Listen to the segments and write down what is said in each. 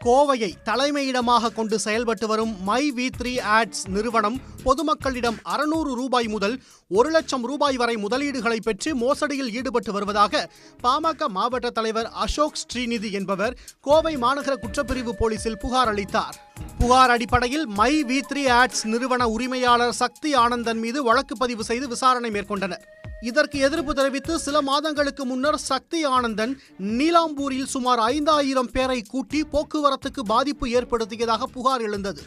கோவையை தலைமையிடமாக கொண்டு செயல்பட்டு வரும் மை வி த்ரீ ஆட்ஸ் நிறுவனம் பொதுமக்களிடம் அறுநூறு ரூபாய் முதல் ஒரு லட்சம் ரூபாய் வரை முதலீடுகளை பெற்று மோசடியில் ஈடுபட்டு வருவதாக பாமக மாவட்ட தலைவர் அசோக் ஸ்ரீநிதி என்பவர் கோவை மாநகர குற்றப்பிரிவு போலீசில் புகார் அளித்தார். புகார் அடிப்படையில் மை வி த்ரீ ஆட்ஸ் நிறுவன உரிமையாளர் சக்தி ஆனந்தன் மீது வழக்கு பதிவு செய்து விசாரணை மேற்கொண்டனர். இதற்கு எதிர்ப்பு தெரிவித்து சில மாதங்களுக்கு முன்னர் சக்தி ஆனந்தன் நீலாம்பூரில் சுமார் ஐந்தாயிரம் பேரை கூட்டி போக்குவரத்துக்கு பாதிப்பு ஏற்படுத்தியதாக புகார் எழுந்தது.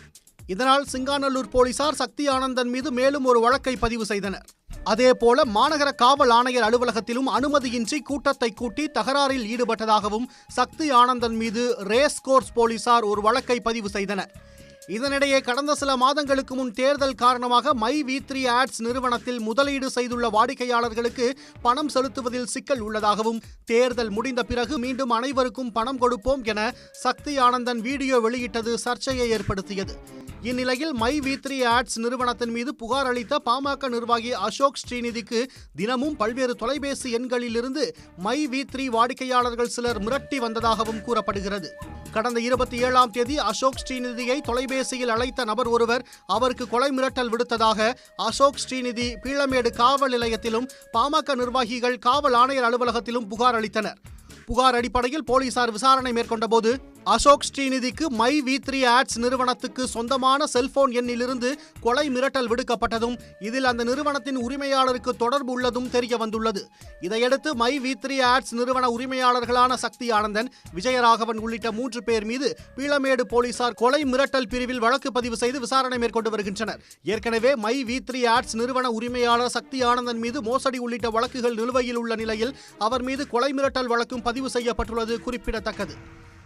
இதனால் சிங்காநல்லூர் போலீசார் சக்தி ஆனந்தன் மீது மேலும் ஒரு வழக்கை பதிவு செய்தனர். அதேபோல மாநகர காவல் ஆணையர் அலுவலகத்திலும் அனுமதியின்றி கூட்டத்தை கூட்டி தகராறில் ஈடுபட்டதாகவும் சக்தி ஆனந்தன் மீது ரேஸ் கோர்ஸ் போலீசார் ஒரு வழக்கை பதிவு செய்தனர். இதனிடையே கடந்த சில மாதங்களுக்கு முன் தேர்தல் காரணமாக மை வி த்ரீ ஆட்ஸ் நிறுவனத்தில் முதலீடு செய்துள்ள வாடிக்கையாளர்களுக்கு பணம் செலுத்துவதில் சிக்கல் உள்ளதாகவும் தேர்தல் முடிந்த பிறகு மீண்டும் அனைவருக்கும் பணம் கொடுப்போம் என சக்தி ஆனந்தன் வீடியோ வெளியிட்டது சர்ச்சையை ஏற்படுத்தியது. இந்நிலையில் மை வி த்ரீ ஆட்ஸ் நிறுவனத்தின் மீது புகார் அளித்த பாமக நிர்வாகி அசோக் ஸ்ரீநிதிக்கு தினமும் பல்வேறு தொலைபேசி எண்களிலிருந்து மை வி த்ரீ வாடிக்கையாளர்கள் சிலர் மிரட்டி வந்ததாகவும் கூறப்படுகிறது. கடந்த இருபத்தி ஏழாம் தேதி அசோக் ஸ்ரீநிதியை தொலைபேசியில் அழைத்த நபர் ஒருவர் அவருக்கு கொலை மிரட்டல் விடுத்ததாக அசோக் ஸ்ரீநிதி பீளமேடு காவல் நிலையத்திலும் பாமக நிர்வாகிகள் காவல் ஆணையர் அலுவலகத்திலும் புகார் அளித்தனர். புகார் அடிப்படையில் போலீசார் விசாரணை மேற்கொண்டபோது அசோக் ஸ்ரீநிதிக்கு மை வி த்ரீ ஆட்ஸ் நிறுவனத்துக்கு சொந்தமான செல்போன் எண்ணிலிருந்து கொலை மிரட்டல் விடுக்கப்பட்டதும் இதில் அந்த நிறுவனத்தின் உரிமையாளருக்கு தொடர்பு உள்ளதும் தெரிய வந்துள்ளது. இதையடுத்து மை வி த்ரீ ஆட்ஸ் நிறுவன உரிமையாளர்களான சக்தி ஆனந்தன் விஜயராகவன் உள்ளிட்ட மூன்று பேர் மீது பீளமேடு போலீசார் கொலை மிரட்டல் பிரிவில் வழக்கு பதிவு செய்து விசாரணை மேற்கொண்டு வருகின்றனர். ஏற்கனவே மை வி த்ரீ ஆட்ஸ் நிறுவன உரிமையாளர் சக்தி ஆனந்தன் மீது மோசடி உள்ளிட்ட வழக்குகள் நிலுவையில் உள்ள நிலையில் அவர் மீது கொலை மிரட்டல் வழக்கும் பதிவு செய்யப்பட்டுள்ளது குறிப்பிடத்தக்கது.